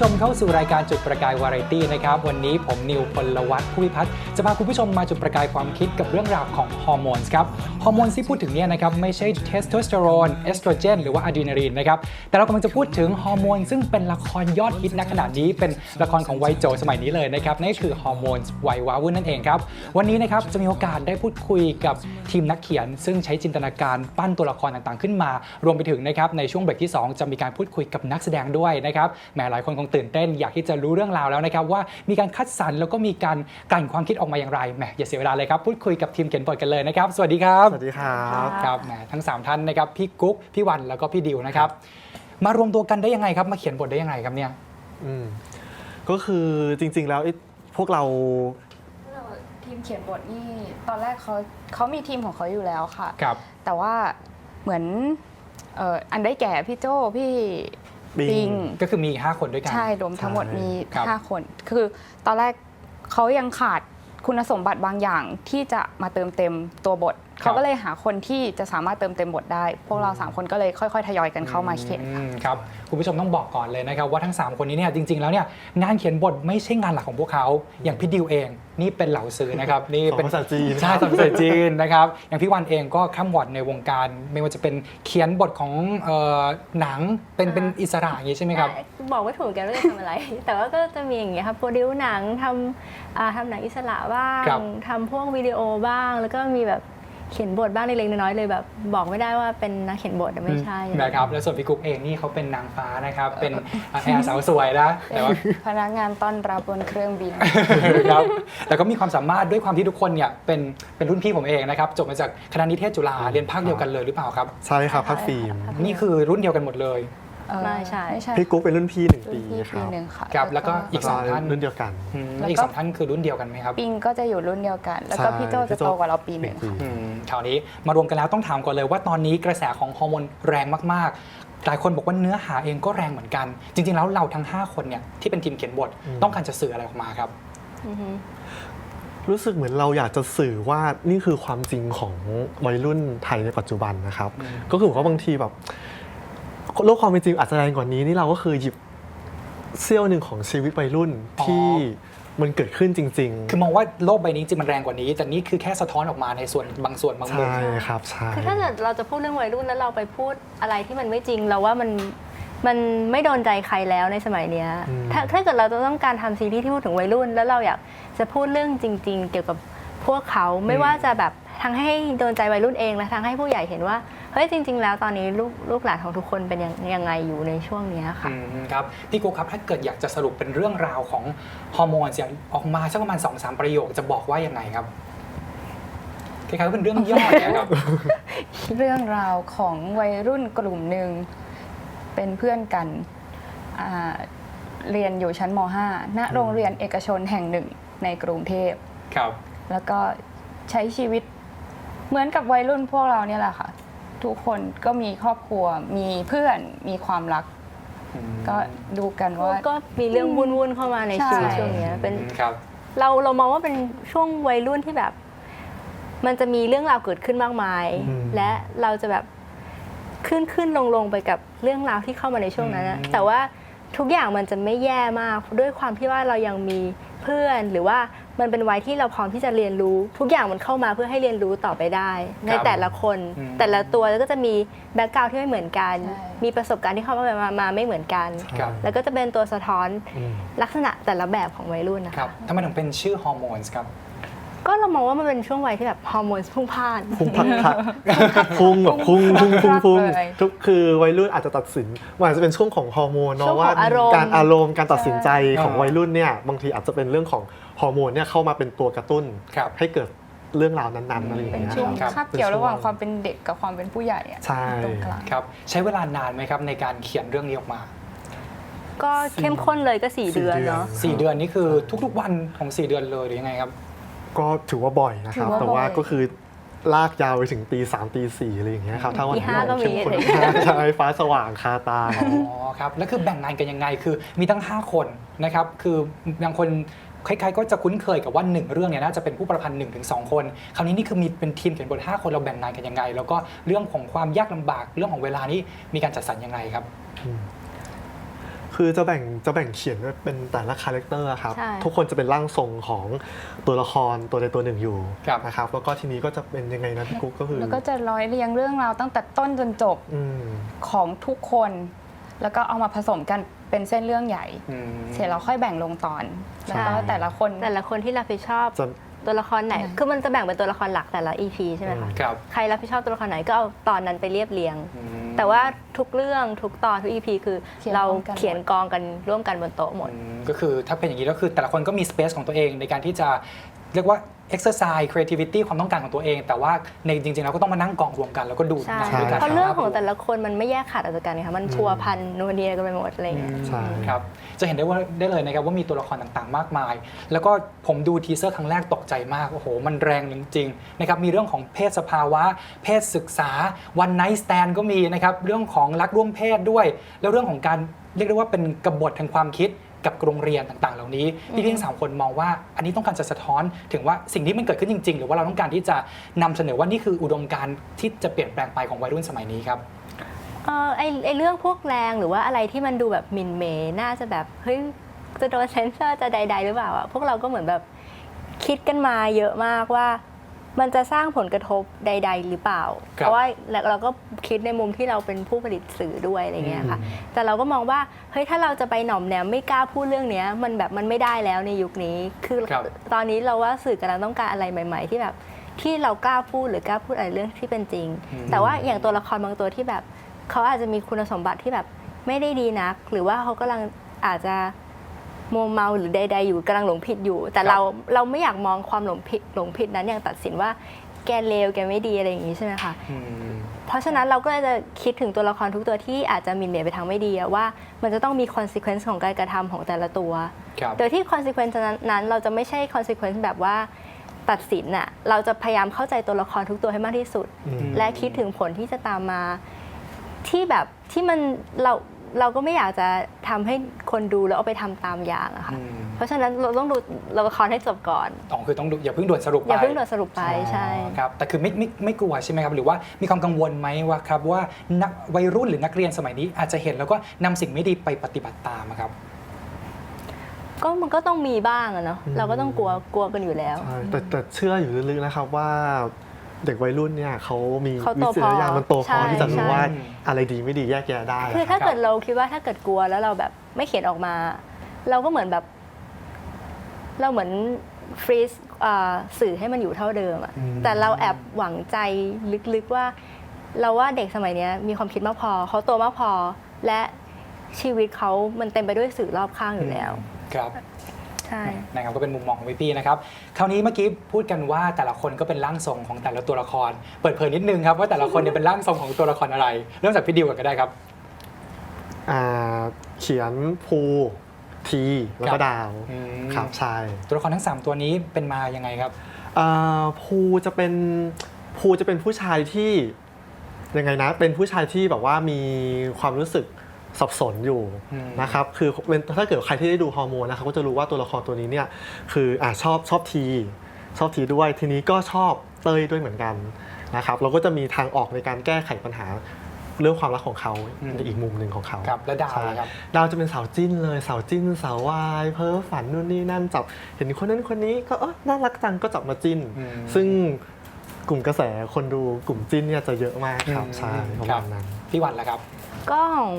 ต้เข้าสู่รายการจุดประกายวาไรตี้นะครับ วันนี้ผมนิวพลวัฒน์ผู้พิพัฒน์จะพาคุณผู้ชมมาจุดประกายความคิดกับเรื่องราวของฮอร์โมนครับ ฮอร์โมนที่พูดถึงเนี่ยนะครับไม่ใช่เทสโทสเตอโรนเอสโตรเจนหรือว่าอะดรีนาลีนนะครับ แต่เรากำลังจะพูดถึงฮอร์โมนซึ่งเป็นละครยอดฮิตณขณะนี้ เป็นละครของวัยโจสมัยนี้เลยนะครับนั่นคือฮอร์โมนวัยวาวุ่นนั่นเองครับ วันนี้นะครับจะมีโอกาสได้พูดคุยกับทีมนักเขียน ซึ่งใช้จินตนาการปั้นตัวละครต่างๆ ขึ้นมา รวมไปถึงนะครับในช่วงเบรกที่ 2 จะมีการพูดคุยกับนักแสดงด้วยนะครับแหมหลายคนคงตื่นเต้น อยากที่จะรู้เรื่องราวแล้วนะครับว่ามีการคัดสรรแล้วก็มีการกลั่นความคิดออกมาอย่างไรแหมอย่าเสียเวลาเลยครับพูดคุยกับทีมเขียนบทกันเลยนะครับ สวัสดีครับสวัสดีครับครับแหมทั้ง 3 ท่านนะครับพี่กุ๊กพี่วันแล้วก็พี่ดิวนะครับ มารวมตัวกันได้ยังไงครับ มาเขียนบทได้ยังไงครับเนี่ยอืมก็คือจริง ๆ แล้วไอ้พวกเราเราทีมเขียนบทนี่ตอนแรกเขาเขามีทีมของเขาอยู่แล้วค่ะ ครับ แต่ว่าเหมือนเอ่ออันได้แก่พี่โจ้พี่ ปิง ปิง ก็คือมี5คนด้วยกัน ใช่รวมทั้งหมดใช่มี ครับ 5 คน คือตอนแรกเขายังขาดคุณสมบัติบางอย่างที่จะมาเติมเต็มตัวบท เขาก็เลยหาคนที่จะสามารถเติมเต็มบทได้ พวกเราสามคนก็เลยค่อยๆ ทยอยกันเข้ามาเขียนอืมครับคุณผู้ชมต้องบอกก่อนเลยนะครับว่าทั้ง 3 คนนี้เนี่ยจริง ๆ แล้วเนี่ยงานเขียนบทไม่ใช่งานหลักของพวกเขา อย่างพี่ดิวเอง นี่เป็นเหล่าซื้อนะครับ นี่สอนเป็นภาษาจีน ใช่สอนภาษาจีนนะครับ อย่างพี่วันเองก็ข้ามวอดในวงการ ไม่ว่าจะเป็นเขียนบทของเอ่อหนังเป็นเป็นอิสระอย่างนี้ใช่ไหมครับใช่บอกไม่ถูกเหมือนกันว่าจะทำอะไร แต่ว่าก็จะมีอย่างเงี้ยครับโปรดิวหนังทำอ่าทำหนังอิสระบ้างครับ ทำพวกวิดีโอบ้าง แล้วก็มีแบบ เขียนบทบ้างเล็กๆน้อยๆเลยแบบบอกไม่ได้ว่าเป็นนักเขียนบทแต่ไม่ใช่นะครับแล้วส่วนพี่กุ๊กเองนี่เขาเป็นนางฟ้านะครับ เป็นแอร์สาวสวยนะแต่ว่าพนักงานต้อนรับบนเครื่องบินครับแต่ก็มีความสามารถด้วยความที่ทุกคนเนี่ยเป็นเป็นรุ่นพี่ผมเองนะครับจบมาจากคณะนิเทศจุฬาเรียนภาคเดียวกันเลยหรือเปล่าครับใช่ครับภาคฟิล์มนี่คือรุ่นเดียวกันหมดเลยเอ่อ ไม่ใช่ ไม่ใช่พี่กุ๊กเป็นรุ่นพี่หนึ่งรุ่ปีนพี่คปีรับหนึ่งค่ะครับแล้วก็อีกสองท่านรุ่นเดียวกัน อืมแล้วก็อีกสองท่านคือรุ่นเดียวกันไหมครับปิงก็จะอยู่รุ่นเดียวกัน แล้วก็ใช่พี่โจจะโตกว่าเราปีหนึ่งค่ะ อืมคราวนี้มารวมกันแล้วต้องถามก่อนเลยว่าตอนนี้กระแสของฮอร์โมนแรงมากๆ หลายคนบอกว่าเนื้อหาเองก็แรงเหมือนกัน จริง ๆ แล้วเราทั้ง 5 คนเนี่ยที่เป็นทีมเขียนบทต้องการจะสื่ออะไรออกมาครับอือฮึรู้สึกเหมือนเราอยากจะสื่อว่านี่คือความจริงของวัยรุ่นไทยในปัจจุบันนะครับอืมก็คือว่าบางทีแบบ โลกความเป็นจริงอาจจะแรงกว่านี้นี่เราก็คือหยิบเสี้ยวหนึ่งของชีวิตวัยรุ่นที่มันเกิดขึ้นจริง คือมองว่าโลกใบนี้จริงมันแรงกว่านี้ แต่นี่คือแค่สะท้อนออกมาในส่วนบางส่วนบางๆมุมใช่ครับใช่คือถ้าเกิดเราจะพูดเรื่องวัยรุ่นแล้วเราไปพูดอะไรที่มันไม่จริงเราว่ามันมันไม่โดนใจใครแล้วในสมัยเนี้ยอืมถ้าถ้าเกิดเราจะต้องการทำซีรีส์ที่พูดถึงวัยรุ่น แล้วเราอยากจะพูดเรื่องจริง ๆ เกี่ยวกับพวกเขาไม่ว่าจะแบบทั้งให้โดนใจวัยรุ่นเองและทั้งให้ผู้ใหญ่เห็นว่า เฮ้ยจริง ๆ แล้วตอนนี้ลูกลูกหลานของทุกคนเป็นยังยังไงอยู่ในช่วงเนี้ยค่ะ อืมครับพี่กูครับถ้าเกิดอยากจะสรุปเป็นเรื่องราวของฮอร์โมนอย่างออกมาสักประมาณ2อสประโยคจะบอกว่ายังไงครับคล้ายๆว่าเป็นเรื่องย่อเนี่ยครับ เรื่องราวของวัยรุ่นกลุ่มหนึ่งเป็นเพื่อนกันอ่าเรียนอยู่ชั้นม .5 ณโรงเรียนเอกชนแห่งหนึ่งในกรุงเทพ ครับ แล้วก็ใช้ชีวิตเหมือนกับวัยรุ่นพวกเราเนี่ยแหละค่ะ ทุกคนก็มีครอบครัว มีเพื่อนมีความรักอืมก็ดูกันว่า ก็มีเรื่องวุ่นๆเข้ามาในชีวิตใช่ช่วงเนี้ยเป็นอืมครับ เราเรามองว่าเป็นช่วงวัยรุ่นที่แบบ มันจะมีเรื่องราวเกิดขึ้นมากมาย อืม และเราจะแบบขึ้นขึ้นลงลงไปกับเรื่องราวที่เข้ามาในช่วงนั้นนะอืม แต่ว่าทุกอย่างมันจะไม่แย่มากด้วยความที่ว่าเรายังมีเพื่อนหรือว่ามันเป็นวัยที่เราพร้อมที่จะเรียนรู้ ทุกอย่างมันเข้ามาเพื่อให้เรียนรู้ต่อไปได้ ในแต่ละคน อืม แต่ละตัวแล้วก็จะมีแบ็กกราวที่ไม่เหมือนกัน ใช่ มีประสบการณ์ที่เข้ามามามาไม่เหมือนกัน ครับ แล้วก็จะเป็นตัวสะท้อนอืมลักษณะแต่ละแบบของวัยรุ่นนะครัคะบทำไมถึงเป็นชื่อฮอร์โมนครับ ก็เรามองว่ามันเป็นช่วงวัยที่แบบฮอร์โมนพุ่งพล่าน พุ่งพักพักพุ่งแบบพุ่งพุ่งพุ่งพุ่งเลย ทุกคือวัยรุ่นอาจจะตัดสินมันอาจจะเป็นช่วงของฮอร์โมนช่เนาะวงของว่าอารมณ์ การอารมณ์การตัดสินใจของใช่วัยรุ่นเนี่ยบางทีอาจจะเป็นเรื่องของ ฮอร์โมนเนี่ยเข้ามาเป็นตัวกระตุ้น ครับให้เกิดเรื่องราวนั้นๆอะไรอย่างเป็นเงี้ยช่วงครับคาบเกี่ยวระหว่างความเป็นเด็กกับความเป็นผู้ใหญ่อะใช่ ตรงกลางครับใช้เวลานานไหมครับในการเขียนเรื่องนี้ออกมา ก็เข้มข้นเลยก็สี่เดือนเนาะ 4 เดือนนี่คือทุกๆวันของ 4 เดือนเลยหรือยังไงครับ ก็ถือว่าบ่อยนะคถืรับอว่าแต่ว่าบ่อยก็คือลากยาวไปถึงตีสามตีสี่อะไรอย่างเงี้ยครับถ้าวันตีห้าไหนก็มีเข้มข้นใช่ฟ้าสว่างคาตา อ๋อครับ แล้วคือแบ่งงานกันยังไงคือมีตั้ง 5 คนนะครับ คือบางคน ใครๆก็จะคุ้นเคยกับว่า 1 เรื่องเนี่ยน่าจะเป็นผู้ประพันธ์1นถึงสคน คราวนี้นี่คือมีเป็นทีมเขียนบท5คนเราแบ่งงานกันยังไง แล้วก็เรื่องของความยากลำบากเรื่องของเวลานี่มีการจัดสรรยังไงครับคืคือจะแบ่งจะแบ่งเขียนไว้เป็นแต่ละคาแรคเตอร์ครับใช่ทุกคนจะเป็นร่างทรงของตัวละครตัวใดตัวหนึ่งอยู่ครับนะครับแล้วก็ทีนี้ก็จะเป็นยังไงนะพี่กุ๊กก็คือแล้วก็จะร้อยเรียงเรื่องราวตั้งแต่ต้นจนจบอืมของทุกคน แล้วก็เอามาผสมกันเป็นเส้นเรื่องใหญ่ อืม เสร็จแล้วค่อยแบ่งลงตอน แล้วก็ใช่ แต่ละคน แต่ละคนที่รับผิดชอบจะตัวละครไหน ใช่ คือมันจะแบ่งเป็นตัวละครหลักแต่ละ EP ใช่ไหมคะครับใครรับผิดชอบตัวละครไหนก็เอาตอนนั้นไปเรียบเรียง อืมแต่ว่าทุกเรื่องทุกตอนทุก EP คือเขียนเราพร้อมกันหมดเขียนกองกันร่วมกันบนโต๊ะหมด อืมก็คือถ้าเป็นอย่างนี้ก็คือแต่ละคนก็มี space ของตัวเองในการที่จะ เรียกว่า exercise creativity ความต้องการของตัวเอง แต่ว่าในจริงๆแล้วก็ต้องมานั่งกองรวมกัน แล้วก็ดูใช่หนังด้วยกันเพราะเรื่องของแต่ละคนมันไม่แยกขาดออกจากกันนะคะมันพัวพันนัวเนียกันไปหมดอะไรอย่างเงี้ย ใช่ ครับจะเห็นได้ว่าได้เลยนะครับว่ามีตัวละครต่างๆ มากมาย แล้วก็ผมดูทีเซอร์ครั้งแรกตกใจมาก โอ้โห มันแรงจริงๆนะครับมีเรื่องของเพศสภาวะ เพศศึกษาวันไน t ์สแตนก็มีนะครับเรื่องของรักร่วมเพศด้วย แล้วเรื่องของการเรียกได้ว่าเป็นกบฏทางความคิด กับโรงเรียนต่างๆ เหล่านี้พี่พี่ทั้งสามคนมองว่า อันนี้ต้องการจะสะท้อนถึงว่าสิ่งที่มันเกิดขึ้นจริง ๆ หรือว่าเราต้องการที่จะนำเสนอว่านี่คืออุดมการณ์ที่จะเปลี่ยนแปลงไปของวัยรุ่นสมัยนี้ครับเออไอไอเรื่องพวกแรงหรือว่าอะไรที่มันดูแบบหมินเหมน่าจะแบบเฮ้ยจะโดนเซนเซอร์จะใดๆหรือเปล่าอะพวกเราก็เหมือนแบบคิดกันมาเยอะมากว่า มันจะสร้างผลกระทบใด ๆ หรือเปล่าครับเพราะว่าเราเราก็คิดในมุมที่เราเป็นผู้ผลิตสื่อด้วยอะไรเงี้ยค่ะ แต่เราก็มองว่าเฮ้ยถ้าเราจะไปหน่อมแนมไม่กล้าพูดเรื่องเนี้ย มันแบบมันไม่ได้แล้วในยุคนี้ คือครับตอนนี้เราว่าสื่อกำลังต้องการอะไรใหม่ ๆ ที่แบบที่เรากล้าพูดหรือกล้าพูดอะไรเรื่องที่เป็นจริง แต่ว่าอย่างตัวละครบางตัวที่แบบ เขาอาจจะมีคุณสมบัติที่แบบไม่ได้ดีนัก หรือว่าเขากำลังอาจจะ มัวเมาหรือใด ๆ อยู่กำลังหลงผิดอยู่ แต่ครับเราเราไม่อยากมองความหลงผิดหลงผิดนั้นอย่างตัดสินว่าแกเลวแกไม่ดีอะไรอย่างนี้ใช่ไหมคะอืม เพราะฉะนั้นเราก็จะคิดถึงตัวละครทุกตัวที่อาจจะหมินเหมยไปทางไม่ดีอะว่า มันจะต้องมี consequence ของการกระทำของแต่ละตัว ครับ โดยที่ consequence นั้นนั้นเราจะไม่ใช่ consequence แบบว่าตัดสินอะเราจะพยายามเข้าใจตัวละครทุกตัวให้มากที่สุด อืม และคิดถึงผลที่จะตามมาที่แบบที่มันเรา เราก็ไม่อยากจะทำให้คนดูแล้วเอาไปทำตามอย่างอะค่ะ อืมเพราะฉะนั้นเราต้องดูละครให้จบก่อน อ๋อคือต้องดูอย่าเพิ่งด่วนสรุปไปอย่าเพิ่งด่วนสรุปไปใช่อ๋อครับแต่คือไม่ไม่ไม่กลัวใช่ไหมครับ หรือว่ามีความกังวลไหมว่าครับว่านักวัยรุ่นหรือนักเรียนสมัยนี้อาจจะเห็นแล้วก็นำสิ่งไม่ดีไปปฏิบัติตามอะครับ ก็มันก็ต้องมีบ้างอะเนาะเราก็ต้องกลัวกลัวกันอยู่แล้ว ใช่แต่แต่เชื่ออยู่ลึกๆนะครับว่า เด็กวัยรุ่นเนี่ยเขามีเขาโตวิจารณญาณพอมันโตพอใช่ที่จะรู้ใช่ ว่าอะไรดีไม่ดีแยกแยะได้คือคถ้ารับเกิดเราคิดว่าถ้าเกิดกลัวแล้วเราแบบไม่เขียนออกมา เราก็เหมือนแบบ เราเหมือนฟรีซสื่อให้มันอยู่เท่าเดิมอะอืมแต่เราแอบหวังใจลึกๆว่า เราว่าเด็กสมัยเนี้ย มีความคิดมากพอเขาโตมากพอ และชีวิตเขามันเต็มไปด้วยสื่อรอบข้างอยู่แล้ว ครับ ใช่ นะครับก็เป็นมุมมองของพี่พี่นะครับคราวนี้เมื่อกี้พูดกันว่าแต่ละคนก็เป็นร่างทรงของแต่ละตัวละคร เปิดเผยนิดนึงครับว่าแต่ละคนเนี่ยเป็นร่างทรงของตัวละครอะไร เริ่มจากพี่ดิวก่อนก็ได้ครับ อ่าเขียนภูทีแล้วครัก็บดาวอืมครับใช่ตัวละครทั้ง3ตัวนี้เป็นมายังไงครับอ่าภูจะเป็นภูจะเป็นผู้ชายที่ยังไงนะ เป็นผู้ชายที่แบบว่ามีความรู้สึก สับสนอยู่อืมนะครับคือเป็นถ้าเกิดใครที่ได้ดูฮอร์โมนนะครับก็จะรู้ว่าตัวละครตัวนี้เนี่ยคืออ่าชอบชอบที ชอบทีด้วยทีนี้ก็ชอบเต้ยด้วยเหมือนกันนะครับเราก็จะมีทางออกในการแก้ไขปัญหาเรื่องความรักของเขาอืมในอีกมุมหนึ่งของเขาครับแล้วดาวใช่ล่ะครับดาวจะเป็นสาวจิ้นเลยสาวจิ้นสาววายเพ้อฝันนู่นนี่นั่นจับเห็นคนนั้นคนนี้ก็เออน่ารักจังก็จับมาจิ้นอืมซึ่งกลุ่มกระแสคนดูกลุ่มจิ้นเนี่ยจะเยอะมากครับอืมใช่ประครัมาบณนั้นพี่วันล่ะครับ ก็ของ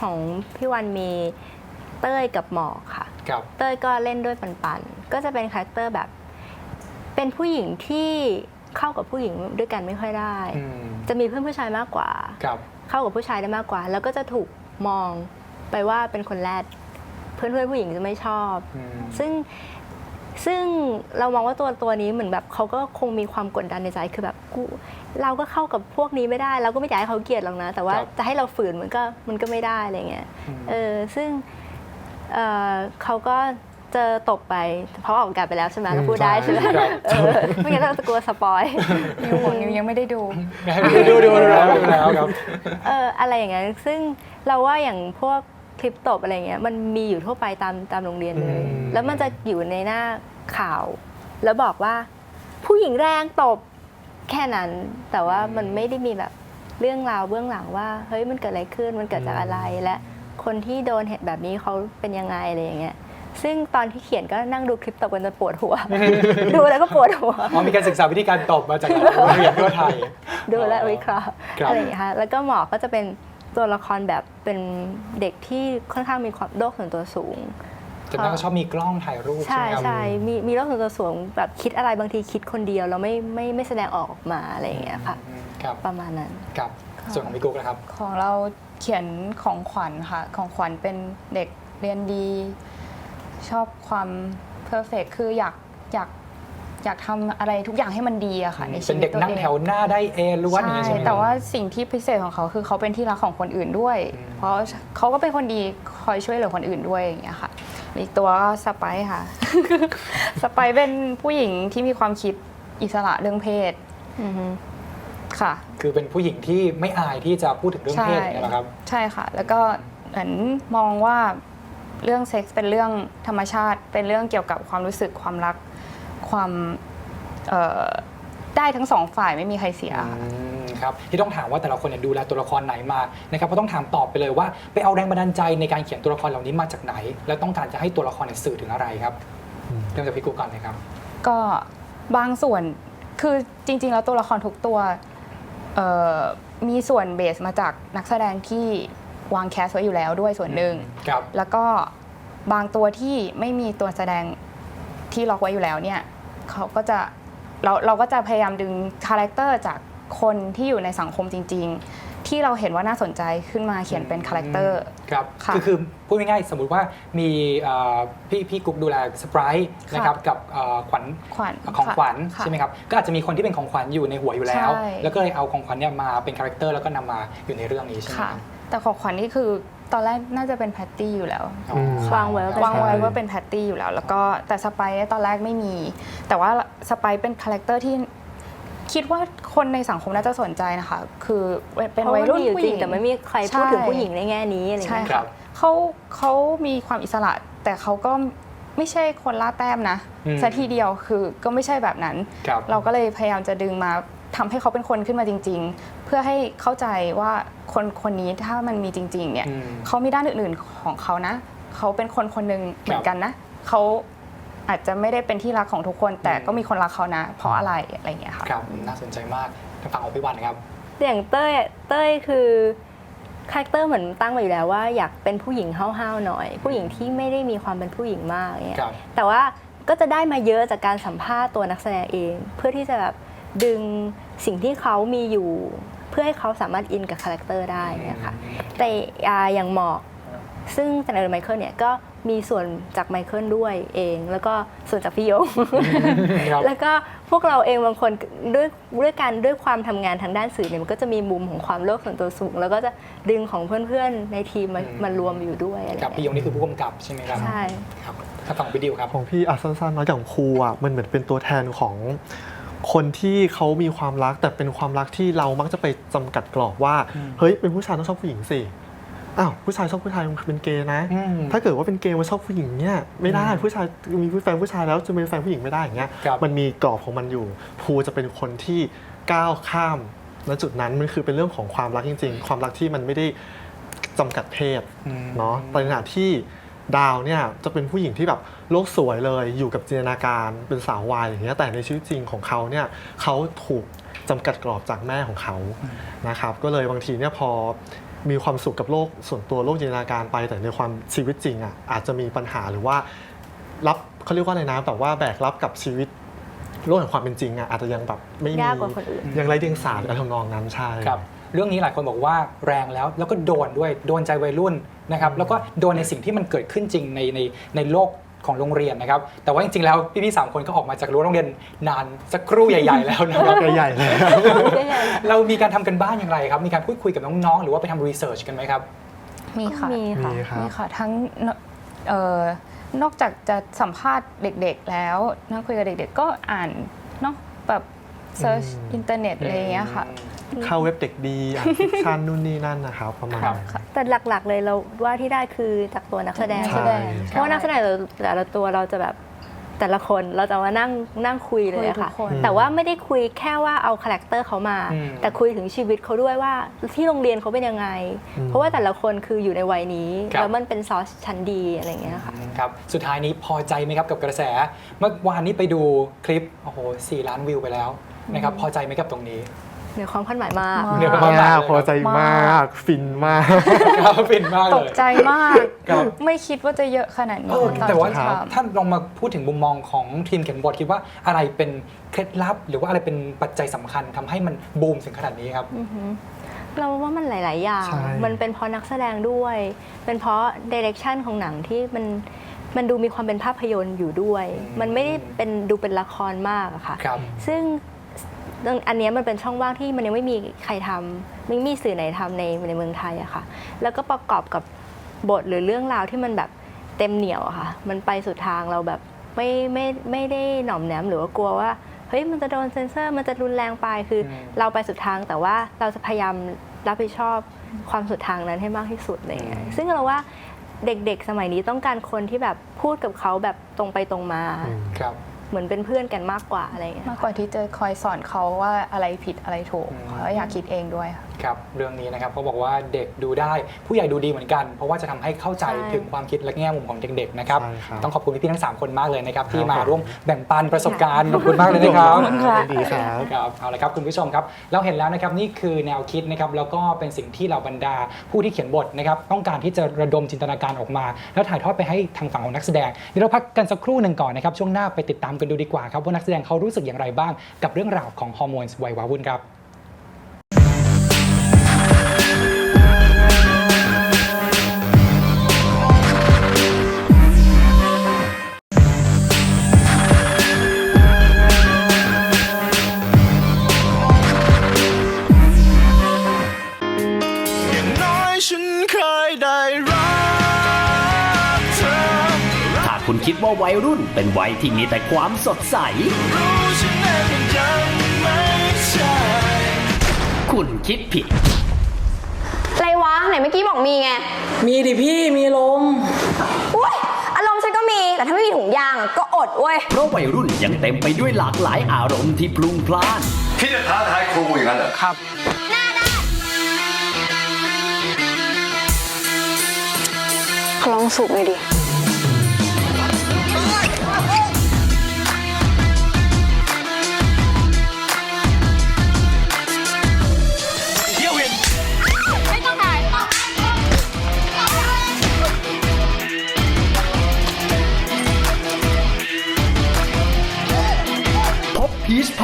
ของพี่วันมีเต้ยกับหมอกค่ะ ครับ เต้ยก็เล่นด้วยปันปันๆก็จะเป็นคาแรคเตอร์แบบ เป็นผู้หญิงที่เข้ากับผู้หญิงด้วยกันไม่ค่อยได้ อืมจะมีเพื่อนผู้ชายมากกว่า ครับ เข้ากับผู้ชายได้มากกว่า แล้วก็จะถูกมองไปว่าเป็นคนแรดเพื่อนเพื่อนๆผู้หญิงจะไม่ชอบ อืม ซึ่ง ซึ่งเรามองว่าตัวตัวนี้เหมือนแบบเขาก็คงมีความกดดันในใจคือแบบกูเราก็เข้ากับพวกนี้ไม่ได้ เราก็ไม่อยากให้เขาเกลียดหรอกนะ แต่ว่าครับจะให้เราฝืนมันก็มันก็ไม่ได้อะไรเงี้ยอืม เออซึ่งเออเขาก็เจอตบไปเพราะออกอากาศไปแล้วใช่ไหมเราพูดได้ใช่ไหมครับ เออไม่งั้นเราจะกลัวสปอย นิวบอกนิวยังไม่ได้ดู ดูดูดูแล้วดูแล้วครับ เอออะไรอย่างเงี้ยซึ่งเราว่าอย่างพวก คลิปตบอะไรเงี้ยมันมีอยู่ทั่วไปตามตามโรงเรียนเลย อืม แล้วมันจะอยู่ในหน้าข่าว แล้วบอกว่า ผู้หญิงแรงตบแค่นั้น แต่ว่ามันไม่ได้มีแบบเรื่องราวเบื้องหลังว่า เฮ้ยมันเกิดอะไรขึ้นมันเกิดจากอะไรและคนที่โดนเหตุแบบนี้เขาเป็นยังไงอะไรอย่างเงี้ยซึ่งตอนที่เขียนก็นั่งดูคลิปตบกันจนปวดหัว ดูแล้วก็ปวดหัว อ๋อมีการศึกษาวิธีการตบมาจากโรงเรียนทั่วไทย ดูและวิเคราะห์ครับ อะไรอย่างเงี้ยค่ะแล้วก็หมอก็จะเป็น ตัวละครแบบเป็นเด็กที่ค่อนข้างมีความโลกส่วนตัวสูงจำได้ว่าชอบมีกล้องถ่ายรูปใช่ใช่ไหมครับใช่มีมีโลกส่วนตัวสูงแบบคิดอะไรบางทีคิดคนเดียวแล้วไม่ไม่ไม่แสดงออกออกมาอะไรอย่างเงี้ยค่ะ อืมครับประมาณนั้น ครับส่วนของพี่กุ๊กนะครับ ของเราเขียนของขวัญค่ะ ของขวัญเป็นเด็กเรียนดี ชอบความเพอร์เฟกคืออยากอยาก อยากทำอะไรทุกอย่างให้มันดีอะค่ะในชีเป็นวิตเด็กตัวนั่งเองแถวหน้าได้เอล้วนอย่างนี้ใช่ไหมแต่ว่าสิ่งที่พิเศษของเขาคือเขาเป็นที่รักของคนอื่นด้วยอืมเพราะเขาก็เป็นคนดีคอยช่วยเหลือคนอื่นด้วยอย่างเงี้ยค่ะอีกตัวก็สไปซ์ค่ะ สไปซ์เป็นผู้หญิงที่มีความคิดอิสระเรื่องเพศอือฮึค่ะ คือเป็นผู้หญิงที่ไม่อายที่จะพูดถึงเรื่องเพศอย่างนี้ยเหรอครับ ใช่ค่ะ แล้วก็เหมือนมองว่าเรื่องเซ็กส์เป็นเรื่องธรรมชาติ เป็นเรื่องเกี่ยวกับความรู้สึกความรัก ความเอ่อได้ทั้งสองฝ่ายไม่มีใครเสียค่ะ อืมครับที่ต้องถามว่าแต่ละคนเนี่ยดูแลตัวละครไหนมานะครับเพราะต้องถามตอบไปเลยว่า ไปเอาแรงบันดาลใจในการเขียนตัวละครเหล่านี้มาจากไหน แล้วต้องการจะให้ตัวละครเนี่ยสื่อถึงอะไรครับอืม เริ่มจากพี่กุ๊กก่อนเลยครับก็บางส่วนคือจริง ๆ แล้วตัวละครทุกตัวเอ่อมีส่วนเบสมาจากนักแสดงที่วางแคสไว้อยู่แล้วด้วยส่วนหนึ่ง ครับ แล้วก็บางตัวที่ไม่มีตัวแสดงที่ล็อกไว้อยู่แล้วเนี่ย เขาก็จะเราเราก็จะพยายามดึงคาแรคเตอร์จากคนที่อยู่ในสังคมจริง ๆ ที่เราเห็นว่าน่าสนใจขึ้นมาเขียนเป็นคาแรคเตอร์ครับค่ะคือคือพูดง่ายๆสมมุติว่ามีเอ่อพี่พี่กุ๊กดูแลสปรายนะครับกับเอ่อขวัญขวัญของขวัญค่ะใช่ไหมครับก็อาจจะมีคนที่เป็นของขวัญอยู่ในหัวอยู่แล้วใช่แล้วก็เลยเอาของขวัญเนี่ยมาเป็นคาแรคเตอร์แล้วก็นำมาอยู่ในเรื่องนี้ใช่ไหมคค่ะรับแต่ของขวัญนี่คือ ตอนแรกน่าจะเป็นแพตตี้อยู่แล้วอ๋อวางไว้ว่าเป็นวางไว้ใช่ว่าเป็นแพตตี้อยู่แล้ว แล้วก็แต่สไปซ์ตอนแรกไม่มี แต่ว่าสไปซ์เป็นคาแรคเตอร์ที่คิดว่าคนในสังคมน่าจะสนใจนะคะ คือเป็นเพราะวัยมันรุ่นมีอยู่ผู้จหริญิงง แต่ไม่มีใครพูดใช่ถึงผู้หญิงในแง่นี้อะไรใช่เงี้ยครัค่ะบเขาเขามีความอิสระแต่เขาก็ไม่ใช่คนล่าแต้มนะอืม ซะทีเดียวคือก็ไม่ใช่แบบนั้น ครับ เราก็เลยพยายามจะดึงมาทำให้เขาเป็นคนขึ้นมาจริงๆเพื่อให้เข้าใจว่าคนคนนี้ถ้ามันมีจริง ๆ เนี่ยอืมเขามีด้านอื่นๆของเขานะเขาเป็นคนคนหนึ่งเหมือนกันนะเขาอาจจะไม่ได้เป็นที่รักของทุกคน แต่ก็มีคนรักเขานะ เพราะอะไรอะไรอย่างเงี้ยค่ะครับน่าสนใจมากทางฝั่งของพี่วันครับอย่างเต้ยเต้ยคือคาแรคเตอร์เหมือนตั้งมาอยู่แล้วว่าอยากเป็นผู้หญิงห้าวๆหน่อย ผู้หญิงที่ไม่ได้มีความเป็นผู้หญิงมากเงี้ยครับแต่ว่าก็จะได้มาเยอะจากการสัมภาษณ์ตัวนักแสดงเอง เพื่อที่จะแบบดึงสิ่งที่เขามีอยู่เพื่อให้เขาสามารถอินกับคาแรคเตอร์ได้เนี่ยค่ะแต่อ่าอย่างหมอกซึ่งจันเออร์ไมเคิลเนี่ยก็มีส่วนจากไมเคิลด้วยเอง แล้วก็ส่วนจากพี่โยงครับแล้วก็พวกเราเองบางคนด้วยด้วยการด้วยความทำงานทางด้านสื่อเนี่ยมันก็จะมีมุมของความโลกส่วนตัวสูง แล้วก็จะดึงของเพื่อนๆ ในทีมมาอืมมารวมอยู่ด้วยอะไรกับพี่ยเงี้ยงนี่คือผู้กำกับใช่ไหมครับใช่ครับทางฝั่งพี่ดิวครับของพี่อะสั้นๆเนาะอย่างครูอะมันเหมือนเป็นตัวแทนของ คนที่เขามีความรักแต่เป็นความรักที่เรามักจะไปจำกัดกรอบว่าอืมเฮ้ยเป็นผู้ชายต้องชอบผู้หญิงสิอ้าวผู้ชายชอบผู้ชายมันเป็นเกย์นะอืมถ้าเกิดว่าเป็นเกย์มาชอบผู้หญิงเนี่ยไม่ได้อืมผู้ชายมีแฟนผู้ชายแล้วจะเป็นแฟนผู้หญิงไม่ได้อย่างเงี้ยครับมันมีกรอบของมันอยู่ภูจะเป็นคนที่ก้าวข้ามณจุดนั้นมันคือเป็นเรื่องของความรักจริง ๆ ความรักที่มันไม่ได้จำกัดเพศอืมเนาะแต่ในขณะที่ ดาวเนี่ยจะเป็นผู้หญิงที่แบบโลกสวยเลยอยู่กับจินตนาการเป็นสาววายอย่างเงี้ยแต่ในชีวิตจริงของเขาเนี่ยเขาถูกจำกัดกรอบจากแม่ของเขานะครับก็เลยบางทีเนี่ยพอมีความสุขกับโลกส่วนตัวโลกจินตนาการไป แต่ในความชีวิตจริงอะอาจจะมีปัญหาหรือว่ารับเขาเรียกว่าอะไรนะแบบว่าแบกรับกับชีวิตโลกแห่งความเป็นจริงอะอาจจะยังแบบไม่มียากกว่าคนอื่น ยังไรเดียงสาหรืออะไรทำนองนั้นใช่ครับ เรื่องนี้หลายคนบอกว่าแรงแล้วแล้วก็โดนด้วยโดนใจวัยรุ่น นะครับแล้วก็โดนในสิ่งที่มันเกิดขึ้นจริงในในในโลกของโรงเรียนนะครับ แต่ว่าจริงๆ แล้วพี่ๆสามคนก็ออกมาจากรั้วโรงเรียนนานสักครู่ใหญ่ ๆ แล้วนะครับใหญ่ๆเลยเรามีการทำกันบ้านอย่างไรครับ มีการพูดคุยกับน้องๆ หรือว่าไปทำรีเสิร์ชกันไหมครับ มีค่ะ มีค่ะมีครับมีค่ะทั้งเอ่อนอกจากจะสัมภาษณ์เด็กๆ แล้วนั่งคุยกับเด็กๆ ก็อ่านเนาะแบบเซิร์ชอืมอินเทอร์เน็ตอะไรอย่างเงี้ยค่ะ เข้าเว็บเด็กดีอ่านฟิกชันนู่นนี่นั่นนะครับประมาณครับนั้น แต่หลักๆเลยเราว่าที่ได้คือจากตัวนักแสดง ใช่แสดงเพราะว่านักแสดงแต่ละตัวเราจะแบบแต่ละคนเราจะมานั่งนั่งคุยเลยอะค่ะ คุยทุกคน แต่ว่าไม่ได้คุยแค่ว่าเอาคาแรคเตอร์เขามา อืมแต่คุยถึงชีวิตเขาด้วยว่าที่โรงเรียนเขาเป็นยังไง อืม เพราะว่าแต่ละคนคืออยู่ในวัยนี้ ครับ แล้วมันเป็นซอสชั้นดีอะไรอย่างเงี้ยค่ะ ครับ สุดท้ายนี้พอใจไหมครับกับกระแส เมื่อวานนี้ไปดูคลิป โอ้โหสี่ล้านวิวไปแล้วนะครับ พอใจไหมกับตรงนี้ เหนือความคาดหมายมากมากเดี๋ยวมากพอใจมามากกฟินมากครับฟินมากตเลกยใจมาก ครับไม่คิดว่าจะเยอะขนาดเอนี้อตอนแต่ว่าที่ทำท่านลองมาพูดถึงมุมมองของทีมเขียนบทคิดว่าอะไรเป็นเคล็ดลับ หรือว่าอะไรเป็นปัจจัยสำคัญทำให้มันบูมถึงขนาดนี้ครับอือหือเราว่ามันหลาย ๆ อย่าง ใช่ มันเป็นเพราะนักแสดงด้วย เป็นเพราะเดเรคชันของหนังที่มันมันดูมีความเป็นภาพยนตร์อยู่ด้วย อืม มันไม่ได้เป็นดูเป็นละครมากอะค่ะ ครับ ซึ่ง เรื่องอันเนี้ยมันเป็นช่องว่างที่มันยังไม่มีใครทำไม่มีสื่อไหนทำในในเมืองไทยอะค่ะ แล้วก็ประกอบกับบทหรือเรื่องราวที่มันแบบเต็มเหนียวอะค่ะ มันไปสุดทางเราแบบไม่ไม่ไม่ได้หน่อมแนมหรือว่ากลัวว่าเฮ้ยมันจะโดนเซนเซอร์ มันจะรุนแรงไปคืออมเราไปสุดทางแต่ว่าเราจะพยายามรับผิดชอบความสุดทางนั้นให้มากที่สุดอะไรอย่างเงี้ยอืมซึ่งเราว่าเด็กๆ สมัยนี้ต้องการคนที่แบบพูดกับเขาแบบตรงไปตรงมาครับ เหมือนเป็นเพื่อนกันมากกว่าอะไรอย่างเงี้ย มากกว่าที่จะคอยสอนเขาว่าอะไรผิดอะไรถูกอืมเขาอยากคิดเองด้วยค่ะครับเรื่องนี้นะครับเขาบอกว่าเด็กดูได้ผู้ใหญ่ดูดีเหมือนกัน เพราะว่าจะทำให้เข้าใจใช่ ถึงความคิดและแง่มุมของเด็กๆนะครับใช่ครับต้องขอบคุณพี่ๆทั้ง3คนมากเลยนะครับที่ครับ มาร่วมแบ่งปันประสบการณ์ขอบคุณมากเลยนะครับ ขอบคุณค่ะ ดีครับ ครับเอาละครับคุณผู้ชมครับเราเห็นแล้วนะครับนี่คือแนวคิดนะครับแล้วก็เป็นสิ่งที่เหล่าบรรดาผู้ที่เขียนบทนะครับต้องการที่จะระดมจินตนาการออกมา แล้วถ่ายทอดไปให้ทางฝั่งของนักแสดงเดี๋ยวเราพักกันสักครู่หนึ่งก่อนนะครับช่วงหน้าไปติดตามกันดูดีกว่าครับว่านักแสดงเขารู้สึกอย่างไรบ้าง กับเรื่องราวของฮอร์โมนวัยวาวุ่นครับ คุณคิดว่าวัยรุ่นเป็นวัยที่มีแต่ความสดใสรู้ฉันเองมันยังไม่ใช่คุณคิดผิด อะไรวะ ไหนเมื่อกี้บอกมีไง มีดิพี่มีลมอุ้ยอารมณ์ฉันก็มี แต่ถ้าไม่มีถุงยางอะก็อดเว้ย เพราะวัยรุ่นยังเต็มไปด้วยหลากหลายอารมณ์ที่พลุงพล่านคิดจะท้าทายครูอย่างนั้นเหรอครับ ลองสูบเลยดิ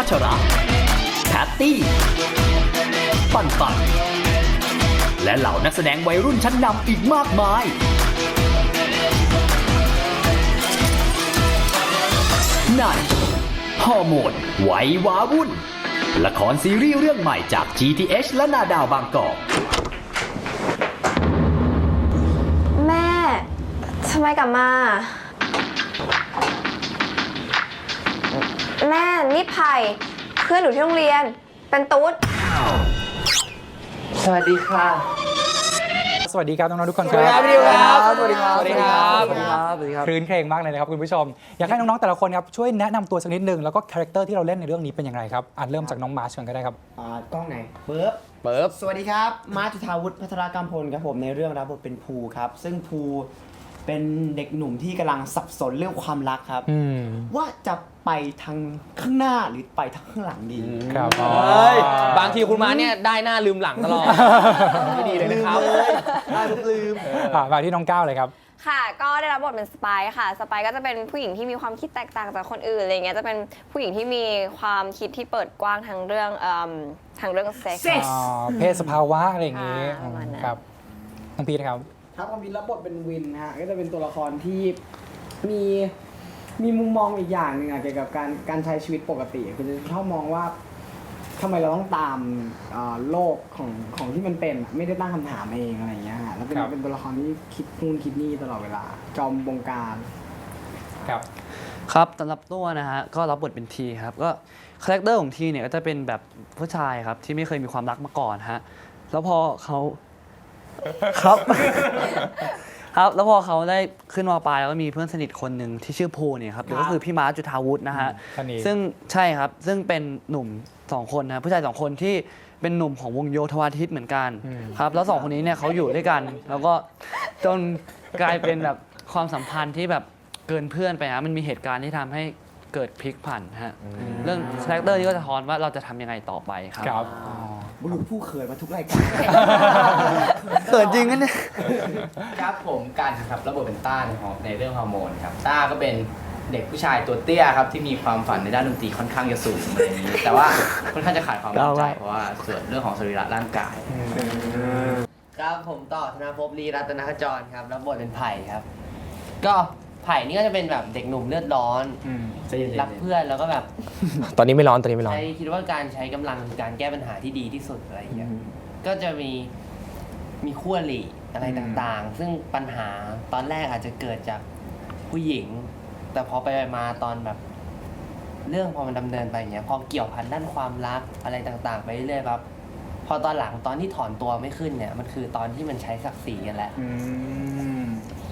พัชราแพตตี้ ปันปัน และเหล่านักแสดงวัยรุ่นชั้นนำอีกมากมาย ในฮอร์โมนไวยวาวุ่น ละครซีรีส์เรื่องใหม่จาก GTH และนาดาวบางกอกแม่ทำไมกลับมา แม่นี่ไผ่เพื่อนหนูที่โรงเรียน เป็นตุ๊ด สวัสดีค่ะสวัสดีครับน้องๆทุกคนคสวัสรัดีบครับพี่ดิวครับ สวัสดีครับ สวัสดีครับ สวัสดีครับคลื่นเพลงมากเลยนะครับคุณผู้ชม อยากให้น้องๆแต่ละคนครับช่วยแนะนำตัวสักนิดนึงแล้วก็คาแรคเตอร์ที่เราเล่นในเรื่องนี้เป็นอย่างไรครับอ่านเริ่มจากน้องมาร์ชก่อนก็ได้ครับ อ่ากล้องไหนเบิร์บเปิบสวัสดีครับ มาร์คจุธาวุฒิพัทรกรรมพลครับผมในเรื่องรับบทเป็นภูครับ ซึ่งภู เป็นเด็กหนุ่มที่กำลังสับสนเรื่องความรักครับ อืม ว่าจะไปทางข้างหน้าหรือไปทางข้างหลังดีครับ เฮ้ยบางทีคุณมาเนี่ยได้หน้าลืมหลังตลอดไม่ดีเลยนะครับได้ทุกลืม อ่ามาที่น้องก้าวเลยครับ ค่ะ ก็ได้รับบทเป็นสปายค่ะสปายก็จะเป็นผู้หญิงที่มีความคิดแตกต่างจากคนอื่นอะไรเงี้ย จะเป็นผู้หญิงที่มีความคิดที่เปิดกว้างทางเรื่องเอิ่มทางเรื่องเซ็กซ์อ่าเพศสภาวะอะไรอย่างนี้อ่าประมาณนั้น ครับน้องพีทครับ ครับความวินรับบทเป็นวินฮะก็จะเป็นตัวละครที่มีมีมุมมองอีกอย่างหนึ่งอะเกี่ยวกับการการใช้ชีวิตปกติคือจะชอบมองว่าทำไมเราต้องตามเอ่อโลกของของที่มันเป็นอะไม่ได้ตั้งคำถามเองอะไรอย่างเงี้ยฮะแล้วเป็นครับ เป็นตัวละครที่คิดนู่นคิดนี่ตลอดเวลา จอมบงการ ครับ ครับสำหรับตัวนะฮะก็รับบทเป็นทีครับก็คาแรคเตอร์ของทีเนี่ยก็จะเป็นแบบผู้ชายครับที่ไม่เคยมีความรักมาก่อนฮะแล้วพอเขา ครับ ครับ แล้วพอเขาได้ขึ้นมปลายแล้วก็มีเพื่อนสนิทคนหนึ่งที่ชื่อภูเนี่ยครับหรือก็คือพี่ม้าจุธาวุฒินะฮะ ท่านนี้ ซึ่งใช่ครับ ซึ่งเป็นหนุ่มสองคนนะครับผู้ชายสองคนที่เป็นหนุ่มของวงโยธวาทิตเหมือนกันครับ แล้วสองคนนี้เนี่ยเขาอยู่ด้วยกัน แล้วก็จนกลายเป็นแบบความสัมพันธ์ที่แบบเกินเพื่อนไปฮะมันมีเหตุการณ์ที่ทำให้เกิดพลิกผันฮะเรื่องคาแรคเตอร์นี้ก็จะทอนว่าเราจะทำยังไงต่อไปครับ ครับ บุรุษผู้เขินมาทุกรายการเกิดจริงกันเนี่ย ครับผมกันครับระบบเป็นต้าในฮอร์ในเรื่องฮอร์โมนครับต้าก็เป็นเด็กผู้ชายตัวเตี้ยครับที่มีความฝันในด้านดนตรีค่อนข้างจะสูงอะไรอย่างนี้ แต่ว่าค่อนข้างจะขาดความมั่นใจเพราะว่าส่วนเรื่องของสรีระร่างกาย ครับผมต่อธนาภพลีรัตนขจรครับรับบทเป็นไผ่ครับ ก็ ไผ่นี่ก็จะเป็นแบบเด็กหนุ่มเลือดร้อนรักเพื่อนแล้วก็แบบตอนนี้ไม่ร้อนตอนนี้ไม่ร้อน ใช้คิดว่าการใช้กำลังคือการแก้ปัญหาที่ดีที่สุดอะไรอย่างเงี้ยก็จะมีมีขั้วหลีอะไรต่างๆ ซึ่งปัญหาตอนแรกอาจจะเกิดจากผู้หญิง แต่พอไปๆมาตอนแบบ เรื่องพอมันดำเนินไปอย่างเงี้ย พอเกี่ยวพันด้านความรักอะไรต่าง ๆ ไปเรื่อยๆครับพอตอนหลังตอนที่ถอนตัวไม่ขึ้นเนี่ย มันคือตอนที่มันใช้ศักดิ์ศรีกันแหละอืม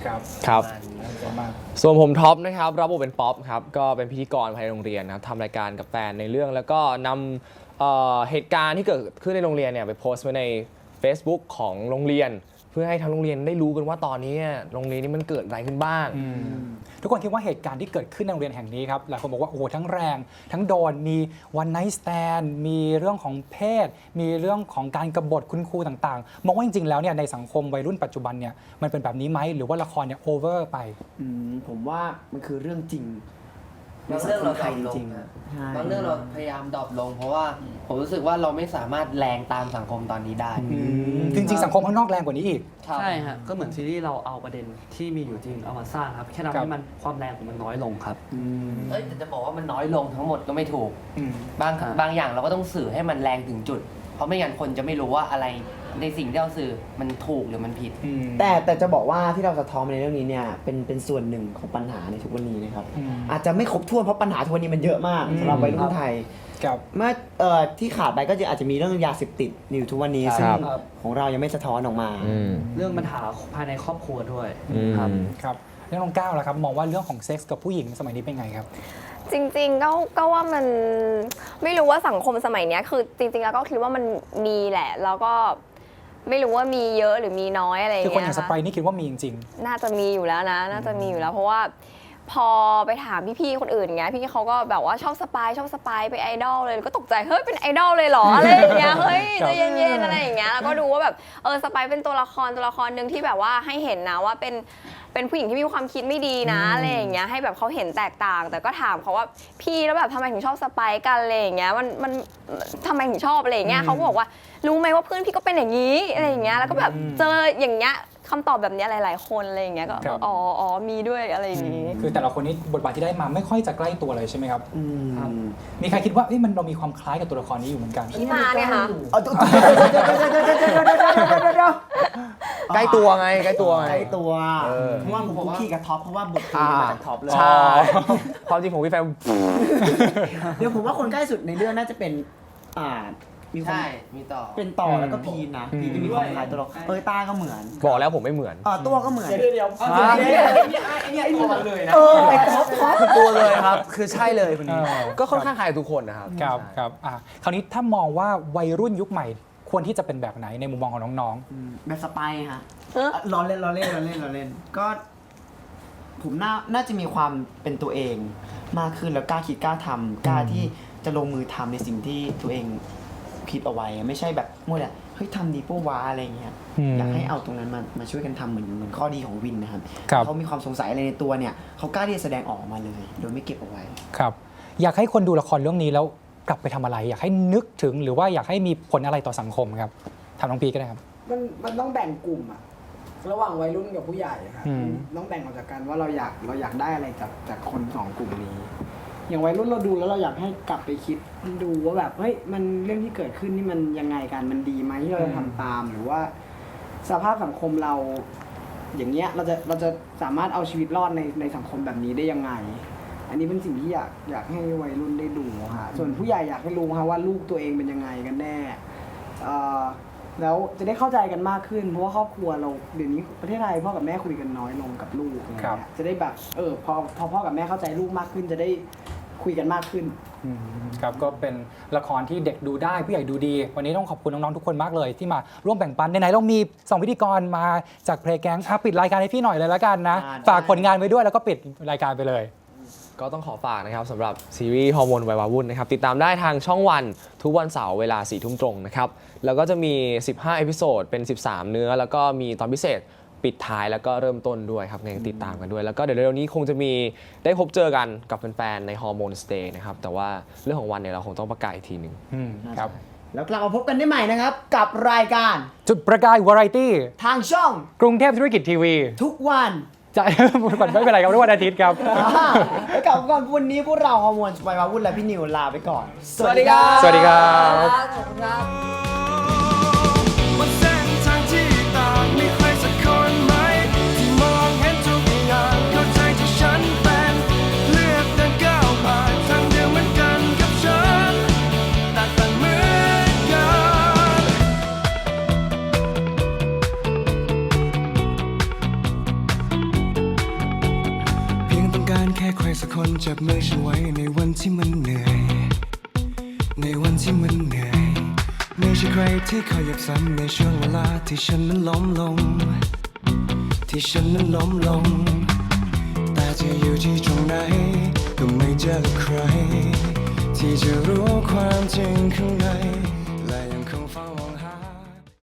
ครับครับประมาณนี้ประมาณส่วนผมท็อปนะครับรับบทเป็นป๊อปครับก็เป็นพิธีกรภายในโรงเรียนนะครับทำรายการกับแฟนในเรื่องแล้วก็นำเอ่อเหตุการณ์ที่เกิดขึ้นในโรงเรียนเนี่ยไปโพสต์ไว้ใน Facebook ของโรงเรียนเพื่อให้ทั้งโรงเรียนได้รู้กันว่าตอนนี้เนี่ยโรงเรียนนี้มันเกิดอะไรขึ้นบ้าง ทุกคนคิดว่าเหตุการณ์ที่เกิดขึ้นในโรงเรียนแห่งนี้ครับหลายคนบอกว่าโอ้โหทั้งแรง ทั้งโดนมีวันไน t ์สแตนมีเรื่องของเพศ มีเรื่องของการกบฏคุณครูต่างๆ มองว่าจริงๆแล้วเนี่ยในสังคมวัยรุ่นปัจจุบันเนี่ยมันเป็นแบบนี้ไหมหรือว่าละครเนี่ยโอเวอร์ไป อืมผมว่ามันคือเรื่องจริง บางเรื่องเราไทดรอยปลจริงงๆอะใช่ บางเรื่องเราพยายามดรอปลง เพราะว่าผมรู้สึกว่าเราไม่สามารถแรงตามสังคมตอนนี้ได้จริง ๆ สังคมข้างนอกแรงกว่านี้อีกใช่ฮะก็เหมือนซีรีส์เราเอาประเด็นที่มีอยู่จริงเอามาสร้างครับ แค่ครับทำให้มันความแรงของมันน้อยลงครับ เอ้ยแต่จะบอกว่ามันน้อยลงทั้งหมดก็ไม่ถูก อืม บางอ่า บางอย่างเราก็ต้องสื่อให้มันแรงถึงจุด เพราะไม่งั้นคนจะไม่รู้ว่าอะไร ในสิ่งที่เราสื่อมันถูกหรือมันผิดแต่แต่จะบอกว่าที่เราสะท้อนมาในเรื่องนี้เนี่ยเป็นเป็นส่วนหนึ่งของปัญหาในทุกวันนี้นะครับ อืมอาจจะไม่ครบถ้วนเพราะปัญหาทุกวันนี้มันเยอะมากอืม สำหรับวัยรุ่นไทยครับ เมื่อเอ่อที่ขาดไปก็จะอาจจะมีเรื่องยาเสพติดอยู่ทุกวันนี้ซึ่งครับ ของเรายังไม่สะท้อนออกมา อืมเรื่องปัญหาภายในครอบครัวด้วย อืม ครับ ครับเรื่องน้องก้าวล่ะครับ มองว่าเรื่องของเซ็กส์กับผู้หญิงสมัยนี้เป็นไงครับ จริงๆก็ก็ว่ามันไม่รู้ว่าสังคมสมัยเนี้ยคือจริงๆแล้วก็คิดว่ามันมีแหละ แล้วก็ ไม่รู้ว่ามีเยอะหรือมีน้อยอะไรอย่างคือคนเงี้อยย่างสค่ะไปร์นี่คิดว่ามีจริงน่าจะมีอยู่แล้วนะ น่าจะมีอยู่แล้วเพราะว่า พอไปถามพี่ๆคนอื่นเงี้ยพี่เขาก็แบบว่าชอบสปายชอบสปายไปนไอดอลเลยก็ตกใจเฮ้ยเป็นไอดอลเลยเหรออะไรอย่างเงี้ยเฮ้ยครับใจเย็นๆอะไรอย่างเงี้ยแล้วก็ดูว่าแบบเออสปายเป็นตัวละครตัวละครหนึ่งที่แบบว่าให้เห็นนะว่าเป็นเป็นผู้หญิงที่มีความคิดไม่ดีนะอะไรอย่างเงี้ยให้แบบเขาเห็นแตกต่าง แต่ก็ถามเขาว่าพี่แล้วแบบทำไมถึงชอบสปายกันอะไรอย่างเงี้ยมันมันทำไมถึงชอบอะไรอย่างเงี้ยเขาก็บอกว่ารู้ไหมว่าเพื่อนพี่ก็เป็นอย่างนี้อะไรอย่างเงี้ยแล้วก็แบบเจออย่างเงี้ย คำตอบแบบนี้ยหลาย ๆ คนอะไรเงี้ยก็อ๋ออ๋อมีด้วยอะไรอย่างงี้ คือแต่ละคนนี้บทบาทที่ได้มาไม่ค่อยจะใกล้ตัวเลยใช่ไหมครับ อืมมีใครคิดว่าเอ้มันเรามีความคล้ายกับตัวละครนี้อยู่เหมือนกัน พี่มาเนี่ยค่ะ เอาตุ๊ดใกล้ตัวไงใกล้ตัวไง ใกล้ตัวเพราะว่าผมขี่กับท็อปเพราะว่าบทเพลงมาจากท็อปเลย ใช่ความจริงผมพี่แฟน เดี๋ยวผมว่าคนใกล้สุดในเรื่องน่าจะเป็นอ่า มีความใช่ มีต่อ เป็นต่อแล้วก็พีนนะ พีนจะมีความคล้ายตัวเราเออต้าก็เหมือนบอกแล้วผมไม่เหมือนอ่าตัวก็เหมือนเดี๋ยวเดี๋ยวอ่าเดี๋ยวเดี๋ยวไอ้เนี่ยไอ้เนี่ยตัวมันเลยนะ เออไอ้ท็อปท็อป ตัวเลยครับ คือใช่เลยคนนี้เออ ก็ค่อนข้างคล้ายกับทุกคนนะครับครับครับอะคราวนี้ถ้ามองว่าวัยรุ่นยุคใหม่ ควรที่จะเป็นแบบไหนในมุมมองของน้องแบบสไปร์ฮะเออล้อเล่นล้อเล่นล้อเล่นล้อเล่น ก็ ผมน่า น่าจะมีความเป็นตัวเอง มากขึ้นแล้วกล้าคิดกล้าทำกล้าที่จะลงมือทำในสิ่งที่ตัวเอง คิดเอาไว้ ไม่ใช่แบบมั่วแต่เฮ้ยทำดีปุ๊วะอะไรอย่างเงี้ยอืมอยากให้เอาตรงนั้นมามาช่วยกันทำเหมือนเหมือนข้อดีของวินนะครับครับ เขามีความสงสัยอะไรในตัวเนี่ยเขากล้าที่จะแสดงออกมาเลย โดยไม่เก็บเอาไว้ๆครับ อยากให้คนดูละครเรื่องนี้แล้วกลับไปทำอะไร อยากให้นึกถึงหรือว่าอยากให้มีผลอะไรต่อสังคมครับถามน้องปีก็ได้ครับ มันมันต้องแบ่งกลุ่มอะระหว่างวัยรุ่นกับผู้ใหญ่ครับอืม ต้องแบ่งออกจากกันว่าเราอยากเราอยากได้อะไรจากจากคนสองกลุ่มนี้ อย่างวัยรุ่นเราดูแล้วเราอยากให้กลับไปคิดดูว่าแบบเฮ้ยมันเรื่องที่เกิดขึ้นนี่มันยังไงกันมันดีไหมที่เราจะทำตามหรือว่า สภาพสังคมเรา อย่างเงี้ยเราจะเราจะสามารถเอาชีวิตรอดในในสังคมแบบนี้ได้ยังไง อันนี้เป็นสิ่งที่อยากอยากให้วัยรุ่นได้ดูฮะส่วนผู้ใหญ่อยากให้รู้ฮะว่าลูกตัวเองเป็นยังไงกันแน่เอ่อแล้วจะได้เข้าใจกันมากขึ้น เพราะว่าครอบครัวเราเดี๋ยวนี้ประเทศไทยพ่อกับแม่คุยกันน้อยลงกับลูกอะไรเงี้ยครับจะได้แบบเออพอพอพ่อกับแม่เข้าใจลูกมากขึ้นจะได้ คุยกันมากขึ้น อืมครับก็เป็นละครที่เด็กดูได้ผู้ใหญ่ดูดี วันนี้ต้องขอบคุณน้องๆทุกคนมากเลย ที่มาร่วมแบ่งปันไหนๆเรามี 2 พิธีกรมาจากเพลงแก๊งอะปิดรายการให้พี่หน่อยเลยละกันนะ อ่าได้ ฝากผลงานไว้ด้วยแล้วก็ปิดรายการไปเลย ก็ต้องขอฝากนะครับสำหรับซีรีส์ฮอร์โมนวัยวาวุ่นนะครับติดตามได้ทางช่องวันทุกวันเสาร์เวลา4ี่ทุ่มตรงนะครับ แล้วก็จะมี 15 เอพิโซดเป็น 13 เนื้อ แล้วก็มีตอนพิเศษ ปิดท้ายแล้วก็เริ่มต้นด้วยครับยังติดตามกันด้วย แล้วก็เดี๋ยวเร็วๆนี้คงจะมีได้พบเจอกันกับแฟนๆในฮอร์โมนสเตย์นะครับ แต่ว่าเรื่องของวันเนี่ยเราคงต้องประกาศอีกทีหนึ่งครับ แล้วกลับมาพบกันได้ใหม่นะครับ กับรายการจุดประกายวาไรตี้ ทางช่องกรุงเทพธุรกิจทีวีทุกวันจะไม่เป็นไรครับทุกวันอาทิตย์ครับ อ่าแล้วกลับมาก่อนวันนี้พวกเราฮอร์โมนไปมาวุ่นและพี่นิวลาไปก่อน สวัสดีครับ สวัสดีครับบ คนจับมือฉันไว้ในวันที่มันเหนื่อย ในวันที่มันเหนื่อยไม่ใช่ใครที่คอยหยับซ้ำในช่วงเวลาที่ฉันนั้นล้มลง ที่ฉันนั้นล้มลง แต่จะอยู่ที่ตรงไหนก็ไม่เจอใคร ที่จะรู้ความจริงข้างใน